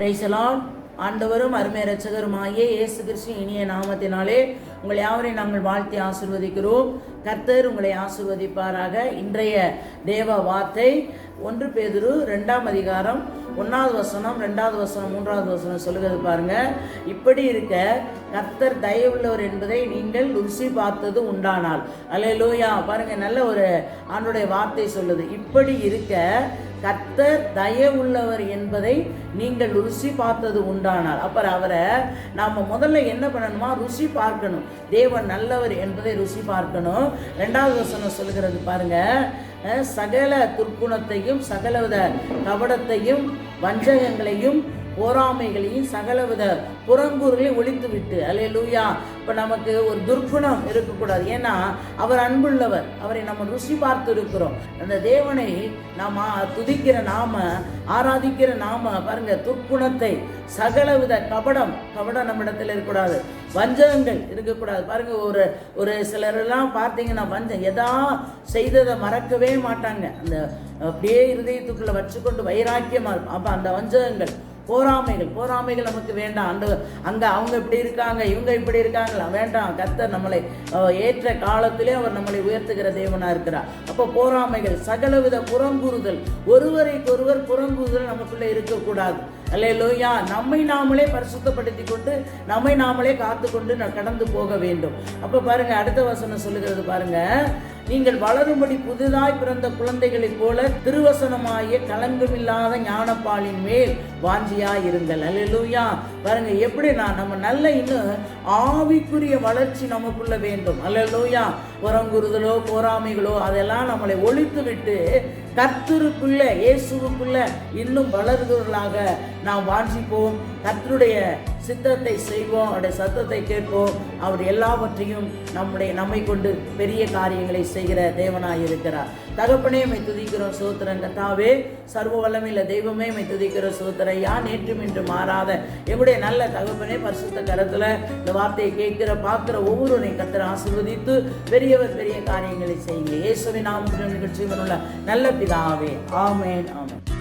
பிரைசலான் ஆண்டவரும் அருமை ரட்சகருமாகிய இயேசு கிறிஸ்து இனிய நாமத்தினாலே உங்களை யாவரையும் நாங்கள் வாழ்த்தி ஆசிர்வதிக்கிறோம். கர்த்தர் உங்களை ஆசிர்வதிப்பாராக. இன்றைய தேவ வார்த்தை ஒன்று பேதுரு ரெண்டாம் அதிகாரம் ஒன்றாவது வசனம் ரெண்டாவது வசனம் மூன்றாவது வசனம் சொல்லுகிறது பாருங்க. இப்படி இருக்க கர்த்தர் தயவுள்ளவர் என்பதை நீங்கள் ருசி பார்த்தது உண்டானால். அல்ல லோயா பாருங்க நல்ல ஒரு ஆண்டுடைய வார்த்தை சொல்லுது. இப்படி இருக்க கர்த்தர் உள்ளவர் என்பதை நீங்கள் ருசி பார்த்தது உண்டானால். அப்புறம் அவரை நாம் முதல்ல என்ன பண்ணணுமா? ருசி பார்க்கணும். தேவன் நல்லவர் என்பதை ருசி பார்க்கணும். ரெண்டாவது வசனம் சொல்லுகிறது பாருங்க. சகல துர்க்குணத்தையும் சகலவித கபடத்தையும் வஞ்சகங்களையும் போராமைகளையும் சகலவித புறங்கூறுகளையும் ஒழித்து விட்டு அல்லேலூயா. இப்போ நமக்கு ஒரு துர்க்குணம் இருக்கக்கூடாது. ஏன்னா அவர் அன்புள்ளவர். அவரை நம்ம ருசி பார்த்து இருக்கிறோம். அந்த தேவனை நாம் துதிக்கிற நாம ஆராதிக்கிற நாம பாருங்க துர்க்குணத்தை சகலவித கபடம் கபடம் நம்மிடத்தில் இருக்கக்கூடாது. வஞ்சகங்கள் இருக்கக்கூடாது. பாருங்க ஒரு ஒரு சிலரெல்லாம் பார்த்தீங்கன்னா வஞ்சம் எதா செய்ததை மறக்கவே மாட்டாங்க. அந்த அப்படியே இருதயத்துக்குள்ளே வச்சுக்கொண்டு வைராக்கியமாக இருக்கும். அப்போ அந்த வஞ்சகங்கள் போராமைகள் போராமைகள் நமக்கு வேண்டாம். அந்த அங்கே அவங்க இப்படி இருக்காங்க இவங்க இப்படி இருக்காங்களா? வேண்டாம். கத்தர் நம்மளை ஏற்ற காலத்திலே அவர் நம்மளை உயர்த்துகிற தேவனாக இருக்கிறார். அப்போ போராமைகள் சகலவித புறங்கூறுதல் ஒருவரைக்கொருவர் புறங்கூறுதல் நமக்குள்ளே இருக்கக்கூடாது. அல்லேலூயா. நம்மை நாமளே பரிசுத்தப்படுத்தி கொண்டு நம்மை நாமளே காத்து கொண்டு ந- கடந்து போக வேண்டும். அப்போ பாருங்கள் அடுத்த வசனம் சொல்லுகிறது பாருங்கள் நீங்கள் வளரும்படி புதிதாய் பிறந்த குழந்தைகளைப் போல திருவசனமாகிய கலங்கமில்லாத ஞானப்பாலின் மேல் வாஞ்சியாய் இருங்கள். அல்லேலூயா பாருங்க எப்படின்னா நம்ம நல்ல இன்னும் ஆவிக்குரிய வளர்ச்சி நமக்குள்ள வேண்டும். அல்லேலூயா புறங்குறுதலோ போராமைகளோ அதெல்லாம் நம்மளை ஒழித்து விட்டு கர்த்தருக்குள்ள இயேசுவுக்குள்ள இன்னும் வளர்கிறவர்களாக நாம் வாஞ்சிப்போம். கர்த்தருடைய சித்தத்தை செய்வோம் அவருடைய சத்தத்தை கேட்போம். அவர் எல்லாவற்றையும் நம்முடைய நம்மை கொண்டு பெரிய காரியங்களை செய்கிற தேவனாக இருக்கிறார். தகப்பனே மை துதிக்கிறோம் சோத்திரன் கத்தாவே. சர்வ வல்லமையில் தெய்வமே மை துதிக்கிறோம் யான் நேற்றும் இன்று மாறாத எங்களுடைய நல்ல தகப்பனே பரிசுத்த கரத்தில் இந்த வார்த்தையை கேட்கிற பார்க்குற ஒவ்வொருவரையும் கத்திர ஆசீர்வதித்து பெரியவர் பெரிய காரியங்களை செய்யுங்க. இயேசுவின் நாமத்தில் நிகழ்ச்சி நல்ல பிதாவே. ஆமேன் ஆமேன்.